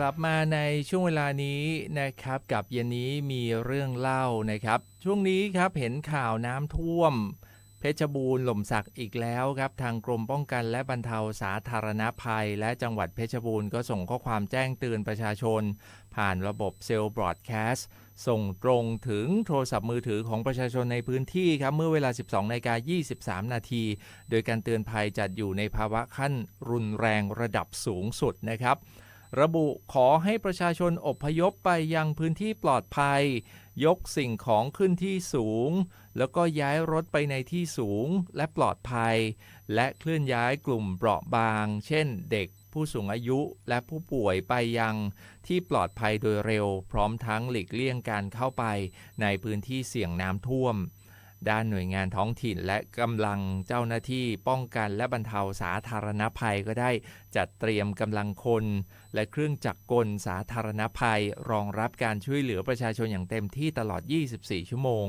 กลับมาในช่วงเวลานี้นะครับ กับเย็นนี้มีเรื่องเล่านะครับ ช่วงนี้ครับเห็นข่าวน้ำท่วม เพชรบูรณ์หล่มสักอีกแล้วครับ ทางกรมป้องกันและบรรเทาสาธารณภัย และจังหวัดเพชรบูรณ์ก็ส่งข้อความแจ้งเตือนประชาชน ผ่านระบบเซลล์บรอดแคสต์ส่งตรงถึงโทรศัพท์มือถือของประชาชนในพื้นที่ครับ เมื่อเวลา 12นาฬิกา23 นาที โดยการเตือนภัยจัดอยู่ในภาวะขั้นรุนแรงระดับสูงสุดนะครับ ระบุขอให้ประชาชนอพยพไปยังพื้นที่ปลอดภัย ยกสิ่งของขึ้นที่สูง แล้วก็ย้ายรถไปในที่สูงและปลอดภัย และเคลื่อนย้ายกลุ่มเปราะบาง เช่นเด็กผู้สูงอายุและผู้ป่วยไปยังที่ปลอดภัยโดยเร็ว พร้อมทั้งหลีกเลี่ยงการเข้าไปในพื้นที่เสี่ยงน้ำท่วม ด้านหน่วยงานท้องถิ่นและกำลังเจ้าหน้าที่ป้องกันและบรรเทาสาธารณภัยก็ได้จัดเตรียมกำลังคน และเครื่องจักรกลสาธารณภัย รองรับการช่วยเหลือประชาชนอย่างเต็มที่ตลอด 24 ชั่วโมง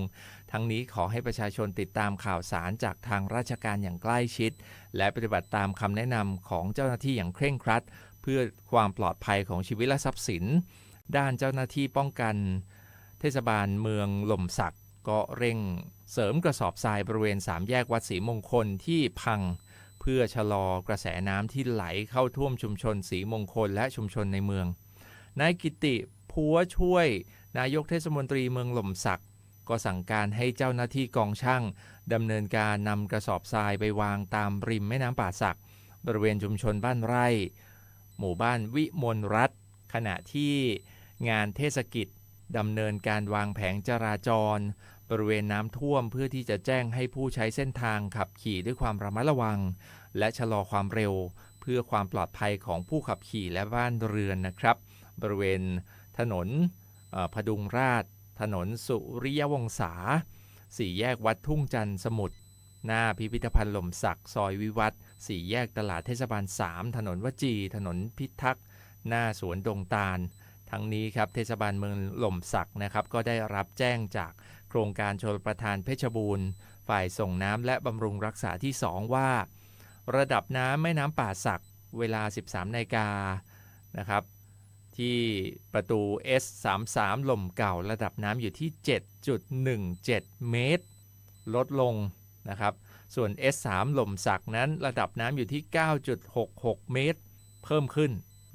ทั้งนี้ขอให้ประชาชนติดตามข่าวสารจากทางราชการอย่างใกล้ชิด และปฏิบัติตามคำแนะนำของเจ้าหน้าที่อย่างเคร่งครัด เพื่อความปลอดภัยของชีวิตและทรัพย์สิน ด้านเจ้าหน้าที่ป้องกัน เทศบาลเมืองหล่มสักก็เร่ง เสริมกระสอบทรายบริเวณสามแยกวัดศรีมงคลที่พัง เพื่อชะลอกระแสน้ำที่ไหลเข้าท่วมชุมชนศรีมงคลและชุมชนในเมือง นายกิติพัวช่วย นายกเทศมนตรีเมืองหล่มสัก ก็สั่งการให้เจ้าหน้าที่กองช่างดำเนินการนำกระสอบทรายไปวางตามริมแม่น้ำป่าสัก บริเวณชุมชนบ้านไร่ หมู่บ้านวิมลรัฐ ขณะที่งานเทศกิจดำเนินการวางแผงจราจร บริเวณน้ำท่วมเพื่อที่จะแจ้งให้ผู้ใช้เส้นทางขับขี่ด้วยความระมัดระวัง และชะลอความเร็ว เพื่อความปลอดภัยของผู้ขับขี่และบ้านเรือนนะครับ บริเวณถนนพดุงราช ถนนสุริยวงศาสี่แยกวัดทุ่งจันทร์สมุทรหน้าพิพิธภัณฑ์หล่มสักซอยวิวัฒสี่แยกตลาดเทศบาล 3 ถนนวจี ถนนพิทักษ์ หน้าสวนดงตาล ทั้งนี้ครับเทศบาลเมืองหล่มสักนะครับก็ได้รับแจ้งจาก โครงการชลประทานเพชรบูรณ์ ฝ่ายส่งน้ำและบำรุงรักษาที่ 2 ว่า ระดับน้ำแม่น้ำป่าสักเวลา 13นาฬิกานะครับ ที่ประตู S33 หล่มเก่าระดับน้ำอยู่ที่ 7.17 เมตร ลดลงนะครับ ส่วน S3 หล่มสักนั้นระดับน้ำอยู่ที่ 9.66 เมตร เพิ่มขึ้น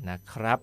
นะครับ